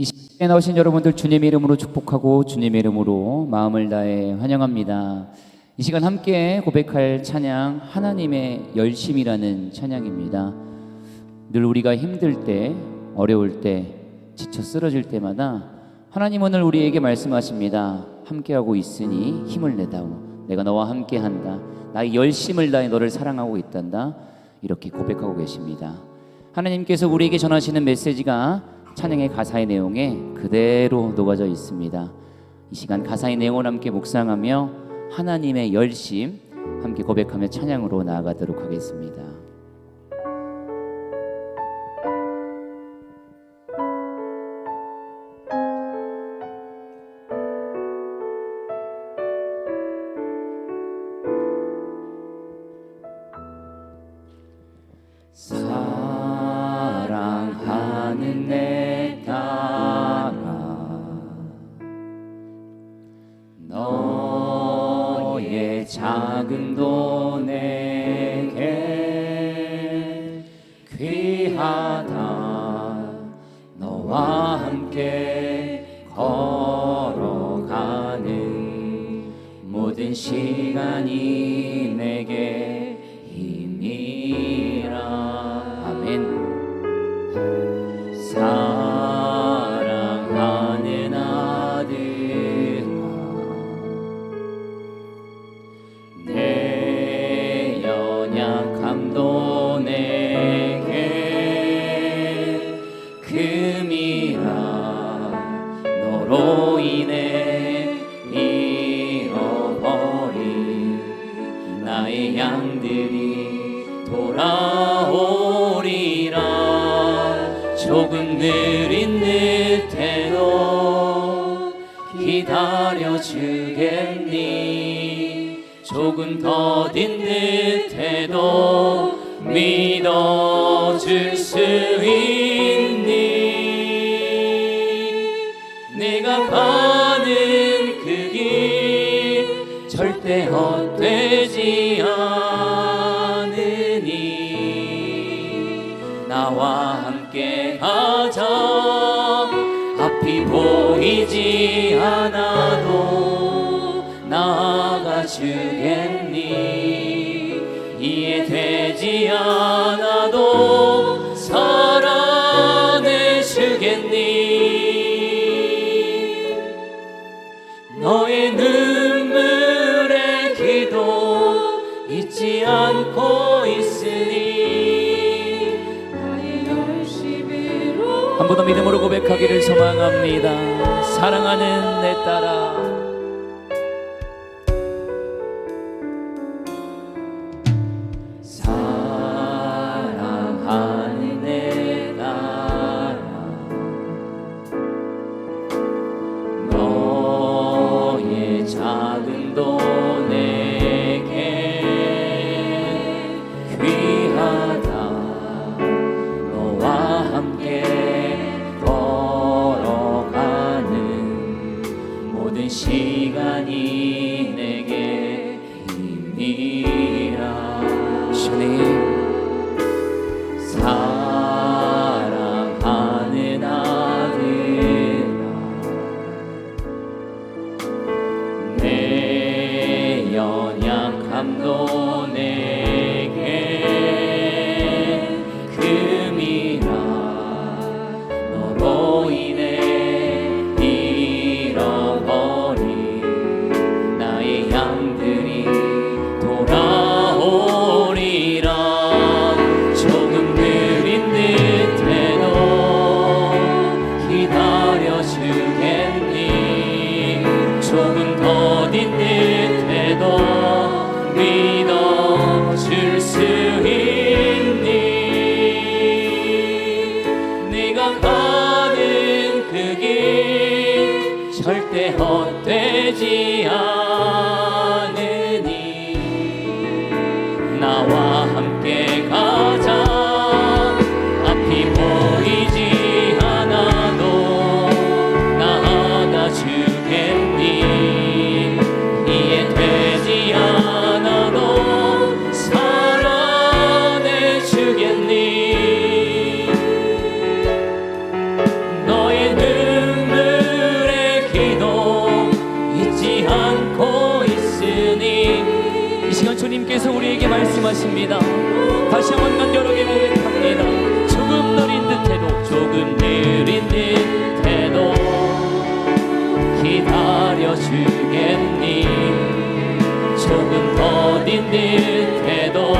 이 시간에 나오신 여러분들 주님의 이름으로 축복하고 주님의 이름으로 마음을 다해 환영합니다. 이 시간 함께 고백할 찬양 하나님의 열심이라는 찬양입니다. 늘 우리가 힘들 때, 어려울 때, 지쳐 쓰러질 때마다 하나님 오늘 우리에게 말씀하십니다. 함께하고 있으니 힘을 내다오. 내가 너와 함께한다. 나의 열심을 다해 너를 사랑하고 있단다. 이렇게 고백하고 계십니다. 하나님께서 우리에게 전하시는 메시지가 찬양의 가사의 내용에 그대로 녹아져 있습니다. 이 시간 가사의 내용을 함께 묵상하며 하나님의 열심 함께 고백하며 찬양으로 나아가도록 하겠습니다. 너의 작은도 내게 귀하다. 너와 함께 걸어가는 모든 시간이 더딘 듯해도 믿어줄 수 주겠니? 너의 눈물의 기도 잊지 않고 있으니 나의 열심으로 한 번 더 믿음으로 고백하기를 소망합니다. 사랑하는 내 딸아 연약함도 내 Oh. 말씀하십니다. 다시 한번 간절하게 고백합니다. 조금 느린 듯해도 조금 느린 듯해도 기다려 주겠니 조금 더딘 듯해도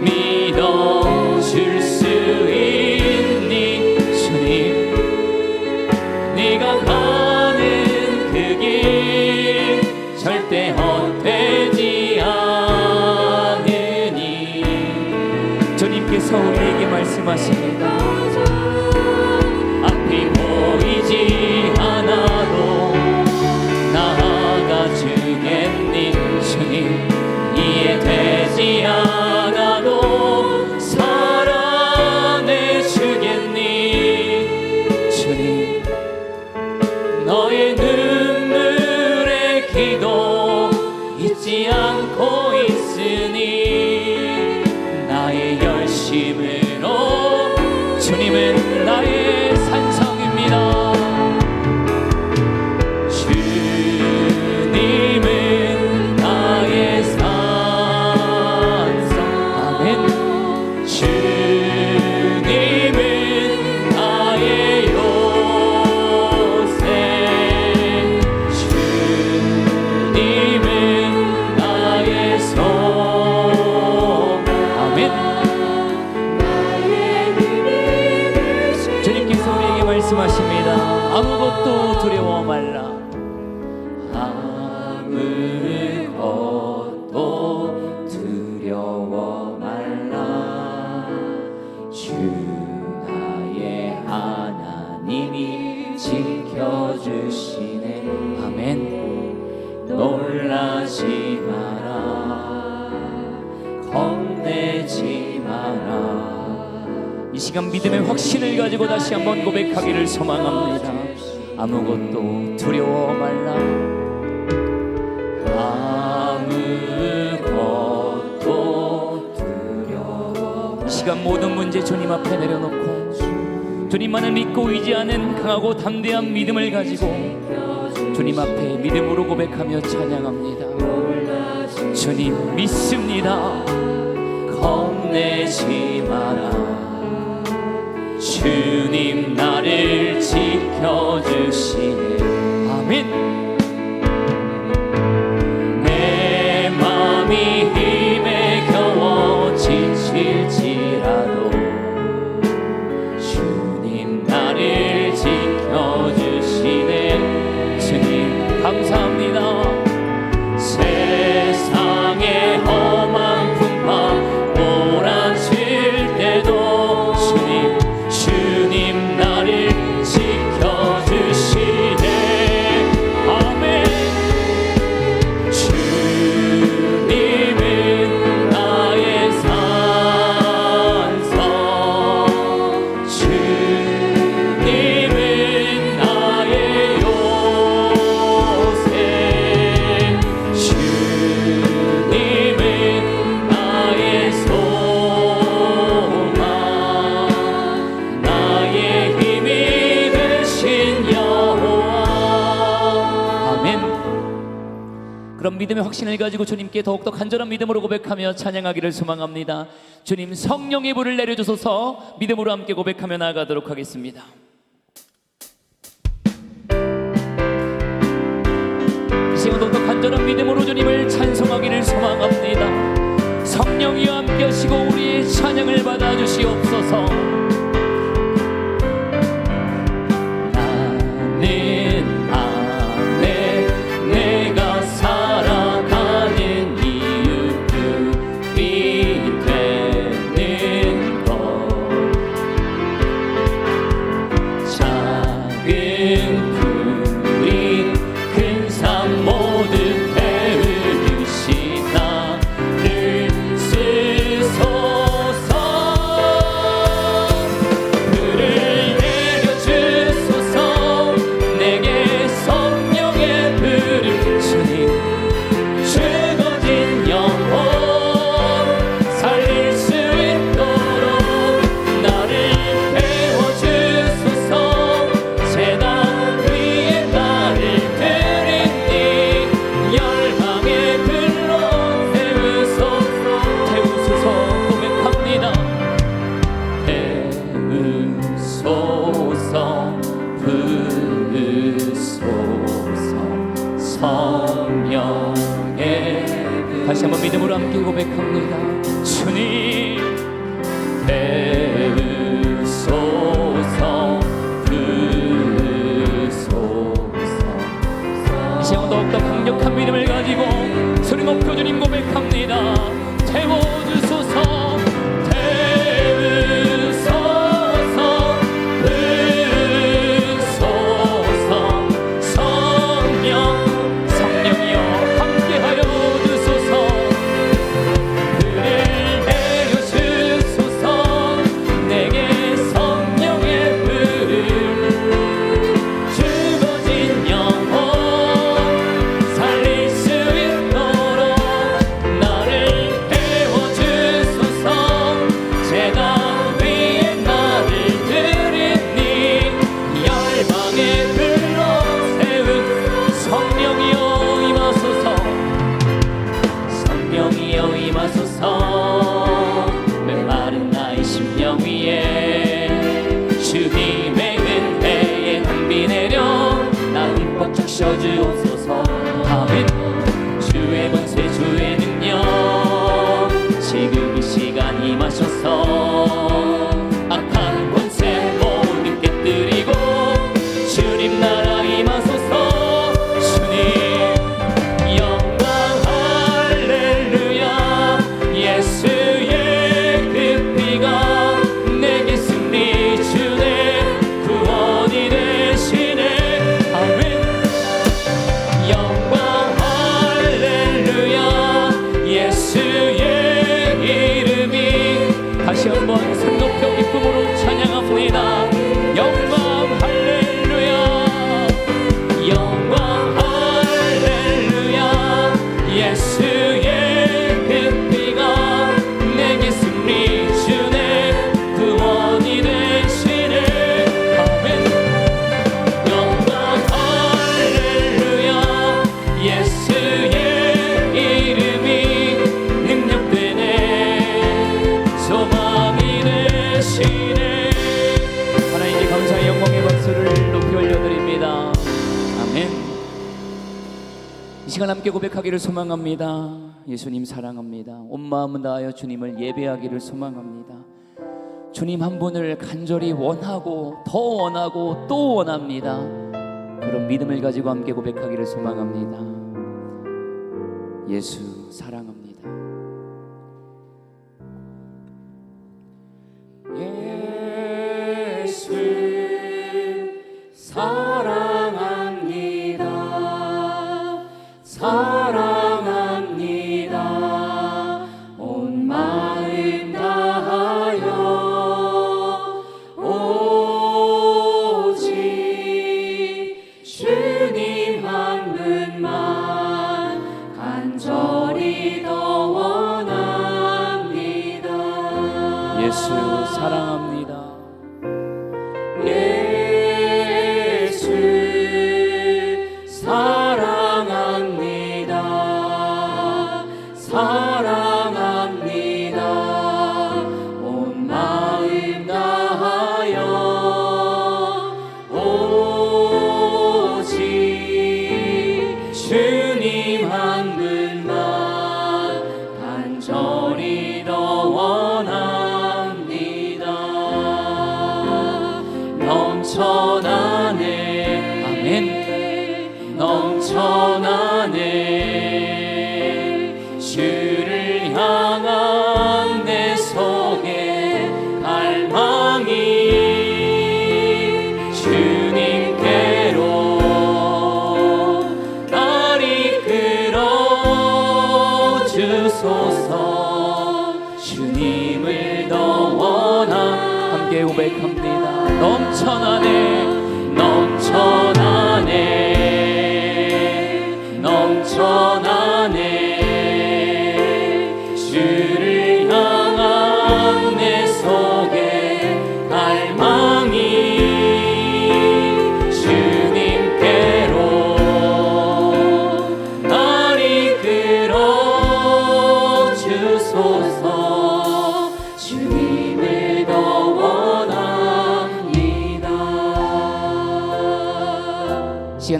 믿어 말씀하십니다. 앞이 보이지 않아도 나아가 주겠니 주님 이해되지 않아 이 시간 믿음의 확신을 가지고 다시 한번 고백하기를 소망합니다. 아무것도 두려워 말라. 아무것도 두려워. 이 시간 모든 문제 주님 앞에 내려놓고 주님만을 믿고 의지하는 강하고 담대한 믿음을 가지고 주님 앞에 믿음으로 고백하며 찬양합니다. 주님 믿습니다. 겁내지 마라 주님 나를 지켜주시네. 아멘 그런 믿음의 확신을 가지고 주님께 더욱더 간절한 믿음으로 고백하며 찬양하기를 소망합니다. 주님 성령의 불을 내려주소서 믿음으로 함께 고백하며 나아가도록 하겠습니다. 이 시간 더욱더 간절한 믿음으로 주님을 찬송하기를 소망합니다. 성령이와 함께 하시고 우리의 찬양을 받아주시옵소서 이름을 가지고 소리 높여 주님 고백합니다. 채워 하시네 하나님 이제 감사의 영광의 박수를 높이 올려드립니다. 아멘. 이 시간 함께 고백하기를 소망합니다. 예수님 사랑합니다. 온 마음을 다하여 주님을 예배하기를 소망합니다. 주님 한 분을 간절히 원하고 더 원하고 또 원합니다. 그런 믿음을 가지고 함께 고백하기를 소망합니다. 예수 사랑 Oh. 주를 향한 내 속에 갈망이 주님께로 날 이끌어 주소서. 주님을 더 원한 함께 고백합니다. 넘쳐나네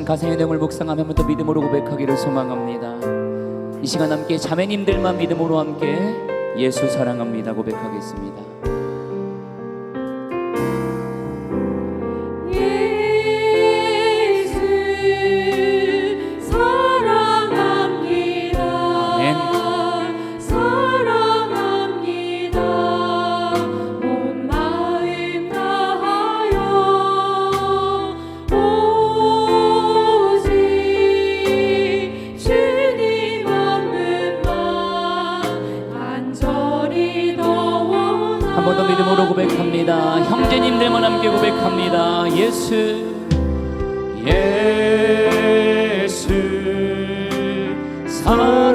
가사의 내용을 묵상하며 한번 믿음으로 고백하기를 소망합니다. 이 시간 함께 자매님들만 믿음으로 함께 예수 사랑합니다 고백하겠습니다. 예수, 사랑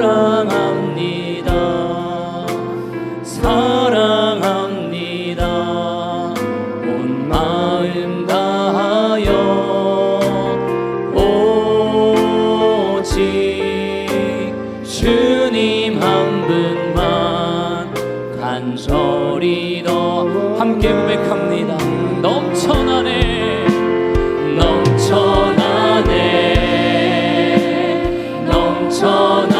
감.